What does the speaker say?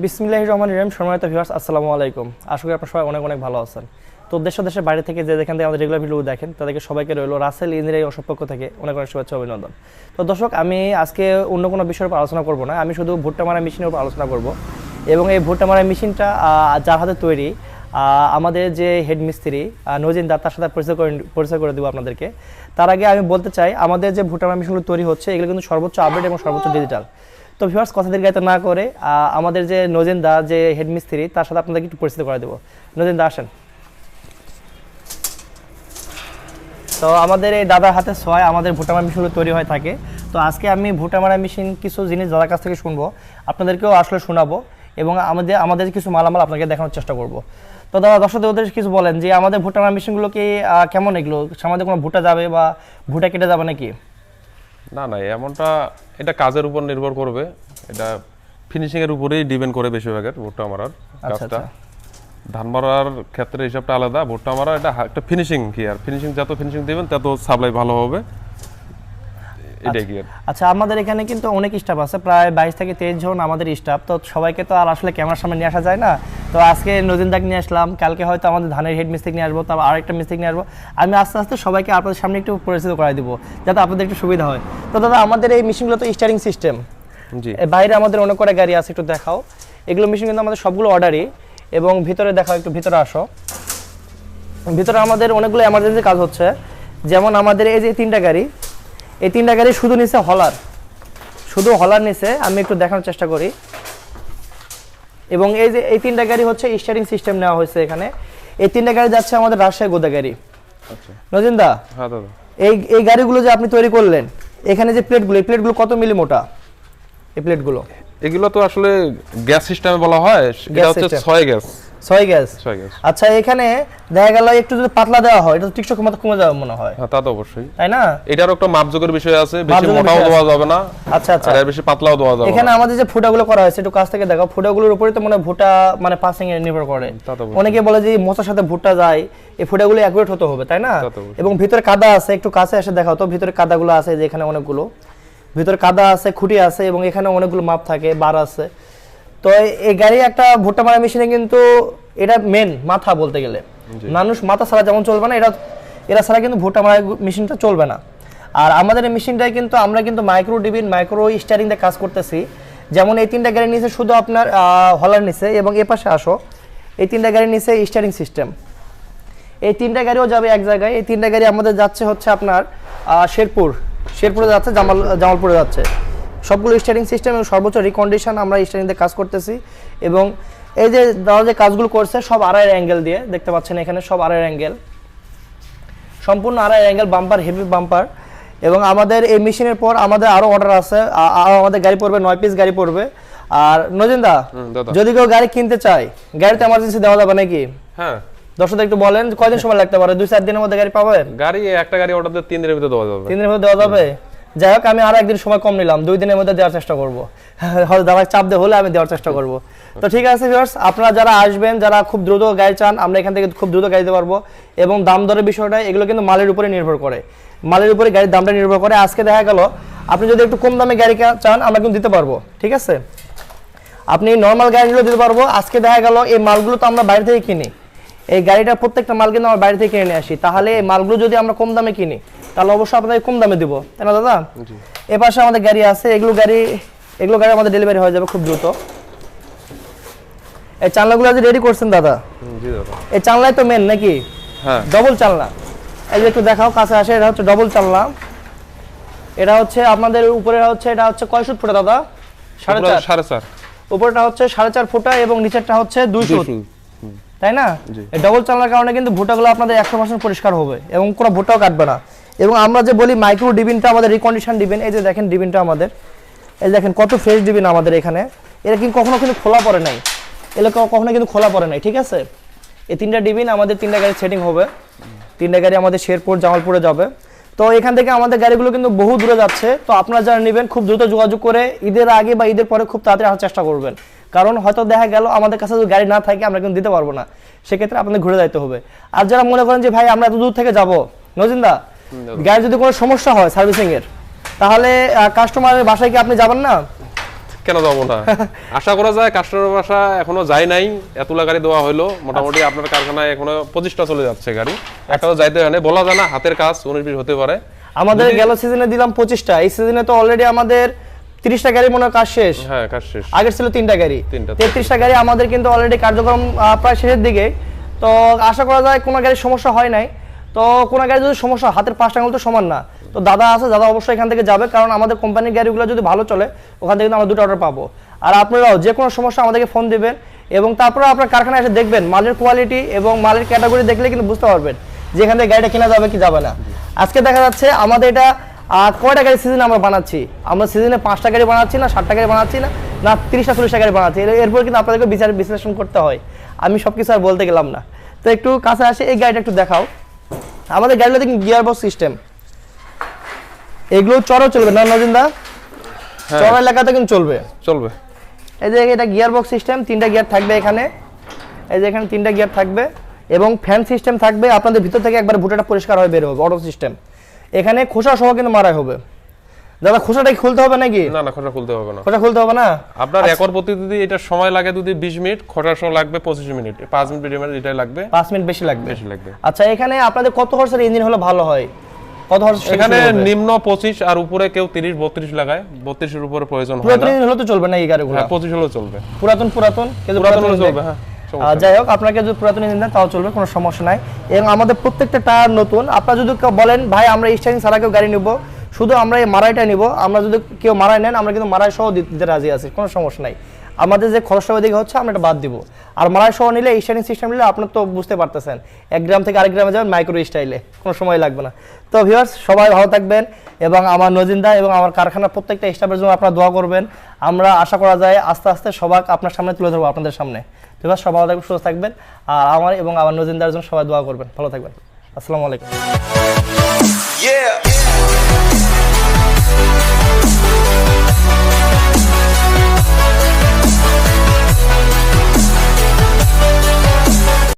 বিসমিল্লাহ রহমান রহিম, সম্মানিত ভিউয়ার্স আসসালামু আলাইকুম। আশা করি আপনার সবাই অনেক অনেক ভালো আছেন। তো দেশ দেশের বাইরে থেকে যে থেকে আমাদের রেগুলার ভিডিও দেখেন, তাদেরকে সবাইকে রইল রাসেল ইঞ্জিনিয়ারিং অসব পক্ষ থেকে অনেক অনেক শুভেচ্ছা অভিনন্দন। তো দর্শক, আমি আজকে অন্য কোনো বিষয়ের উপর আলোচনা করব না, আমি শুধু ভুট্টা মারা মেশিনের উপর আলোচনা করব। এবং এই ভুট্টা মারা মেশিনটা যার হাতে তৈরি আমাদের যে হেড মিস্ত্রি নজিন দা, তার সাথে পরিচয় করে পরিচয় করে দেবো আপনাদেরকে। তার আগে আমি বলতে চাই, আমাদের যে ভুট্টা মারা মেশিনগুলো তৈরি হচ্ছে, এগুলো কিন্তু সর্বোচ্চ আপডেট এবং সর্বোচ্চ ডিজিটাল তো ভিউয়ার্স কথা দীর্ঘায়িত না করে আমাদের যে নজেন দা, যে হেড মিস্ত্রি তার সাথে আপনাদেরকে একটু পরিচিত করে দেবো। নজেন দা, আসেন। তো আমাদের এই দাদার হাতে ছয় আমাদের ভুটামারা মেশিনগুলো তৈরি হয়ে থাকে। তো আজকে আমি ভুটামারা মেশিন কিছু জিনিস দাদার কাছ থেকে শুনব, আপনাদেরকেও আসলে শোনাবো এবং আমাদের আমাদের কিছু মালামাল আপনাকে দেখানোর চেষ্টা করব। তো দাদা, দর্শকদের কিছু বলেন যে, আমাদের ভুটামারা মেশিনগুলো কি কেমন এগুলো? আমাদের কোনো ভুটা যাবে বা ভুটা কেটে যাবে নাকি? না না এমনটা এটা কাজের উপর নির্ভর করবে। এটা ফিনিশিং এর উপরেই ডিপেন্ড করে বেশিরভাগের ভুট্টা মারার আচ্ছা, কাজটা। ধান মারার ক্ষেত্রে হিসাবটা আলাদা ভুট্টা মারা এটা একটা ফিনিশিং কি আর ফিনিশিং যত ফিনিশিং দিবেন তত সাপ্লাই ভালো হবে। এটাই কি আচ্ছা আমাদের এখানে কিন্তু অনেক স্টাফ আছে প্রায় বাইশ থেকে তেইশ জন আমাদের স্টাফ তো সবাইকে তো আর আসলে ক্যামেরার সামনে নিয়ে আসা যায় না? তো আজকে নজিন দাগ নিয়ে আসলাম। কালকে হয়তো আমাদের ধানের হেড মিস্ত্রি নিয়ে আসব তারপর আরেকটা মিস্ত্রি নিয়ে আসব। আমি আস্তে আস্তে সবাইকে আপনাদের সামনে একটু পরিচিত করাই দিব যাতে আপনাদের একটু সুবিধা হয়। তো দাদা আমাদের এই মেশিনগুলো তো স্টারিং সিস্টেম জি। বাইরে আমাদের অনেক কটা গাড়ি আছে একটু দেখাও। এগুলো মেশিন কিন্তু আমাদের সবগুলো অর্ডারই এবং ভিতরে দেখাও একটু ভিতরে আসো। ভিতরে আমাদের অনেকগুলো এমার্জেন্সি কাজ হচ্ছে। যেমন আমাদের এই যে তিনটা গাড়ি এই তিনটা গাড়ি শুধু নিচে হলার শুধু হলার নিচে আমি একটু দেখানোর চেষ্টা করি। এবং এই যে এই তিনটা গাড়ি হচ্ছে স্টারিং সিস্টেম নেওয়া হয়েছে এখানে। এই তিনটা গাড়ি যাচ্ছে আমাদের রাজশাহী গোদা গাড়ি। আচ্ছা। নজিন্দা হ্যাঁ দাদা। এই এই গাড়িগুলো যে আপনি তৈরি করলেন এখানে যে প্লেটগুলো এই প্লেটগুলো কত মিলি মোটা? এই প্লেটগুলো এগুলো তো আসলে গ্যাস সিস্টেমে বলা হয় এটা হচ্ছে। ছয় গ্যাস ছয় গ্যাস ছয় গ্যাস আচ্ছা এখানে দেখা গেল একটু যদি পাতলা দেওয়া হয় এটা তো টিকটক ক্ষমতা কমে যাবে মনে হয়। হ্যাঁ তা তো অবশ্যই। তাই না? এটারও একটা মাপযোগের বিষয় আছে বেশি মোটাও দেওয়া যাবে না আচ্ছা আচ্ছা। আর এর বেশি পাতলাও দেওয়া যাবে এখানে আমাদের যে ফুটাগুলো করা হয়েছে একটু কাছ থেকে দেখো ফুটাগুলোর উপরে তো মনে ভুটা মানে পাসিং এ নির্ভর করে। অনেকে বলে যে মোচার সাথে ভুট্টা যায় এই ফুটাগুলো অ্যাকুরেট হতে হবে তাই না। এবং ভিতরে কাদা আছে একটু কাছে এসে দেখাও তো। ভিতরে কাদাগুলো আছে যে এখানে অনেকগুলো। ভিতরে কাদা আছে খুঁটি আছে এবং এখানে অনেকগুলো মাপ থাকে বার আছে। তো এই- গাড়ি একটা ভুট্টা মারা মেশিনে কিন্তু এটা মেন মাথা বলতে গেলে। মানুষ মাথা ছাড়া যেমন চলবে না এটা এরা ছাড়া কিন্তু ভুট্টা মারা মেশিনটা চলবে না। আর আমাদের এই মেশিনটায় কিন্তু আমরা কিন্তু মাইক্রো ডিবিন মাইক্রো স্টারিং দিয়ে কাজ করতেছি। যেমন এই তিনটা গাড়ির নিচে শুধু আপনার হলার নিচে এবং এ পাশে আসো। এই তিনটা গাড়ির নিচে স্টারিং সিস্টেম এই তিনটা গাড়িও যাবে এক জায়গায়। এই তিনটা গাড়ি আমাদের যাচ্ছে হচ্ছে আপনার শেরপুর। শেরপুরে যাচ্ছে জামাল জামালপুরে যাচ্ছে। সবগুলো স্টারিং সিস্টেম এবং সর্বোচ্চ রিকন্ডিশন আমরা স্টারিং দিয়ে কাজ করতেছি। এবং এই যে দাদা যে কাজগুলো করছে সব আড়াই অ্যাঙ্গেল দিয়ে দেখতে পাচ্ছেন এখানে সব আড়াই অ্যাঙ্গেল সম্পূর্ণ আড়াই অ্যাঙ্গেল বাম্পার হেভি বাম্পার এবং আমাদের এই মেশিনের পর আমাদের আরও অর্ডার আছে। আমাদের গাড়ি পড়বে নয় পিস গাড়ি পড়বে। আর নজিন্দা যদি কেউ গাড়ি কিনতে চায় গাড়িতে এমার্জেন্সি দেওয়া যাবে নাকি? হ্যাঁ। দর্শকদের একটু বলেন কয়দিন সময় লাগতে পারে? দুই চার দিনের মধ্যে গাড়ি পাবেন? গাড়ি একটা গাড়ি অর্ডার তিন দিনের ভিতরে দেওয়া যাবে। তিন দিনের মধ্যে দেওয়া যাবে? যাই হোক, আমি আর একদিন সময় কম নিলাম, দুই দিনের মধ্যে দেওয়ার চেষ্টা করব। হয়তো দাদা চাপ দিয়ে হলে আমি দেওয়ার চেষ্টা করব। তো ঠিক আছে ভিউয়ার্স আপনারা যারা আসবেন, যারা খুব দ্রুত গাড়ি চান, আমরা এখান থেকে খুব দ্রুত গাড়ি দিতে পারব। এবং দাম দরের বিষয়টা, এগুলো কিন্তু মালের উপরে নির্ভর করে। মালের উপরে গাড়ির দামটা নির্ভর করে। আজকে দেখা গেল, আপনি যদি একটু কম দামে গাড়ি চান, আমরা কিন্তু দিতে পারব। ঠিক আছে? আপনি নর্মাল গাড়িগুলো দিতে পারব। আজকে দেখা গেল, এই মালগুলো তো আমরা বাইরে থেকে কিনি। এই গাড়িটা প্রত্যেকটা মাল কিন্তু আমরা বাইরে থেকে কিনে নিয়ে আসি। তাহলে এই মালগুলো যদি আমরা কম দামে কিনি তাহলে অবশ্যই আপনাদের কম দামে দিব। তাই না দাদা? এ পাশে আমাদের গাড়ি আছে এগুলো গাড়ি এগুলো গাড়ি আমাদের ডেলিভারি হয়ে যাবে খুব দ্রুত। এই চালনাগুলো আজ রেডি করছেন দাদা? জি দাদা। এই চালনাই তো মেন নাকি? হ্যাঁ। ডবল চালনা। এই যে একটু দেখাও কাছে আসে এটা হচ্ছে ডবল চালনা। এটা হচ্ছে আপনাদের উপরে হচ্ছে এটা হচ্ছে কয় ফুট ফুটা দাদা? সাড়ে চার। সাড়ে চার। উপরটা হচ্ছে সাড়ে চার ফুটা এবং নিচেরটা হচ্ছে দুই ফুট। তাই না? এই ডবল চালানোর কারণে কিন্তু ভুট্টাগুলো আপনাদের একশো পার্সেন্ট পরিষ্কার হবে এবং কোনো ভুট্টাও কাটবে না। এবং আমরা যে বলি মাইক্রো ডিবিনটা আমাদের রিকন্ডিশন ডিবিন এই যে দেখেন ডিবিনটা আমাদের, এই দেখেন কত ফ্রেশ ডিবিন আমাদের এখানে। এরা কিন্তু কখনো কিন্তু খোলা পড়ে নাই। এগুলো কখনো কিন্তু খোলা পড়ে নাই, ঠিক আছে? এই তিনটা ডিবিন আমাদের তিনটা গাড়ি সেটিং হবে। তিনটা গাড়ি আমাদের শেরপুর, জামালপুরে যাবে। তো এখান থেকে আমাদের গাড়িগুলো কিন্তু বহু দূরে যাচ্ছে। তো আপনারা যারা নেবেন, খুব দ্রুত যোগাযোগ করে ঈদের আগে বা ঈদের পরে খুব তাড়াতাড়ি আসার চেষ্টা করবেন। কারণ হয়তো দেখা গেল আমাদের কাছে যদি গাড়ি না থাকে, আমরা কিন্তু দিতে পারব না। সেক্ষেত্রে আপনাদের ঘুরে যাইতে হবে। আর যারা মনে করেন যে, ভাই, আমরা এত দূর থেকে যাব। নজিন্দা গাড়ি যদি কোনো সমস্যা হয় সার্ভিসিং এর তাহলে কাস্টমারের বাসায় কি আপনি যাবেন না? কেন যাব না? আশা করা যায় কাস্টমার বাসা এখনও যায় নাই এতলা গাড়ি দেওয়া হলো মোটামুটি আপনার কারখানায় এখনও পঁচিশটা চলে যাচ্ছে গাড়ি। একটাও যাইতে হয় না বলা যায় না হাতের কাজ উনিশ বিশ হতে পারে। আমাদের গেল সিজনে দিলাম পঁচিশটা এই সিজনে তো অলরেডি আমাদের তিরিশটা গাড়ি মনে হয় কাজ শেষ। হ্যাঁ কাজ শেষ। ছিল তিনটা গাড়ি। তেত্রিশটা গাড়ি আমাদের কিন্তু অলরেডি কার্যক্রম প্রায় শেষের দিকে। তো আশা করা যায় কোনো গাড়ির সমস্যা হয় নাই। তো কোনো গাড়ি যদি সমস্যা হাতের পাঁচটা আঙুল তো সমান না। তো দাদা আছে, দাদা অবশ্যই এখান থেকে যাবে, কারণ আমাদের কোম্পানির গাড়িগুলো যদি ভালো চলে, ওখান থেকে আমরা দুটো অর্ডার পাবো। আর আপনারাও যে কোনো সমস্যা আমাদেরকে ফোন দিবেন এবং তারপরে আপনার কারখানায় এসে দেখবেন, মালের কোয়ালিটি এবং মালের ক্যাটাগরি দেখলে কিন্তু বুঝতে পারবেন যে এখান থেকে গাড়িটা কেনা যাবে কি যাবে না। আজকে দেখা যাচ্ছে আমাদের এটা কয়টা গাড়ি সিজন আমরা বানাচ্ছি? আমরা সিজনে পাঁচটা গাড়ি বানাচ্ছি না ষাটটা গাড়ি বানাচ্ছি না না তিরিশটা, চল্লিশটা গাড়ি বানাচ্ছি। এর- এরপর কিন্তু আপনাদেরকে বিচার বিশ্লেষণ করতে হয়। আমি সব কিছু আর বলতে গেলাম না। তো একটু কাছে আসে, এই গাড়িটা একটু দেখাও। আমাদের গাড়িটা দেখুন গিয়ার বক্স সিস্টেম এগুলো চড়ও চলবে না নজিন্দা চড় এলাকাতে কিন্তু চলবে। চলবে। এই যে এটা গিয়ার বক্স সিস্টেম তিনটা গিয়ার থাকবে এখানে। এই যে এখানে তিনটা গিয়ার থাকবে এবং ফ্যান সিস্টেম থাকবে আপনাদের ভিতর থেকে একবার ভুটাটা পরিষ্কার হয়ে বের হবে অটো সিস্টেম এখানে খোসা সহ কিন্তু মারাই হবে। দাদা খোসাটা খুলতে হবে নাকি? না না খোঁজা খুলতে হবে না। খোসা খুলতে হবে না? আপনার একর প্রতি যদি এটা সময় লাগে যদি বিশ মিনিট খোঁজার সময় লাগবে পঁচিশ মিনিট। পাঁচ মিনিট মিনিট এটাই লাগবে। পাঁচ মিনিট বেশি লাগবে। বেশি লাগবে। আচ্ছা এখানে আপনাদের কত হর্সের ইঞ্জিন হলে ভালো হয়? কত হর্স এখানে নিম্ন পঁচিশ আর উপরে কেউ তিরিশ বত্রিশ লাগায়। বত্রিশের উপরে প্রয়োজন হয় পুরাতন না ইঞ্জিন হলে তো চলবে না এই গাড়িগুলো? হ্যাঁ পঁচিশ হলেও চলবে। পুরাতন পুরাতন? কিন্তু পুরাতন হলে চলবে হ্যাঁ যাই হোক আপনাকে যদি পুরাতন ইঞ্জিন দেন তাও চলবে কোনো সমস্যা নাই। এবং আমাদের প্রত্যেকটা টায়ার নতুন। আপনারা যদি কেউ বলেন ভাই আমরা স্টাইলিং ছাড়া কেউ গাড়ি নিব। শুধু আমরা এই মারাইটা নিব, আমরা যদি কেউ মারাই নেন, আমরা কিন্তু মারাই সহ দিতে রাজি আছি, কোনো সমস্যা নাই। আমাদের যে খরচটা ওইদিকে হচ্ছে, আমরা এটা বাদ দিব। আর মারাই সহ নিলে স্টাইলিং সিস্টেম নিলে আপনার তো বুঝতে পারতেছেন, এক গ্রাম থেকে আরেক গ্রামে যাবেন মাইক্রো স্টাইলে কোনো সময় লাগবে না। তো ভিউয়ার্স সবাই ভালো থাকবেন এবং আমার নজিন্দা এবং আমার কারখানার প্রত্যেকটা স্টাফের জন্য আপনারা দোয়া করবেন। আমরা আশা করা যায়, আস্তে আস্তে সবাই আপনার সামনে তুলে ধরবো আপনাদের সামনে। ভিউয়ার্স সবাই ভালো থাকবেন, সুস্থ থাকবেন। আর আমার এবং আমার নজিন্দার জন্য সবাই দোয়া করবেন। ভালো থাকবেন। আসসালামু আলাইকুম। Yeah. Thank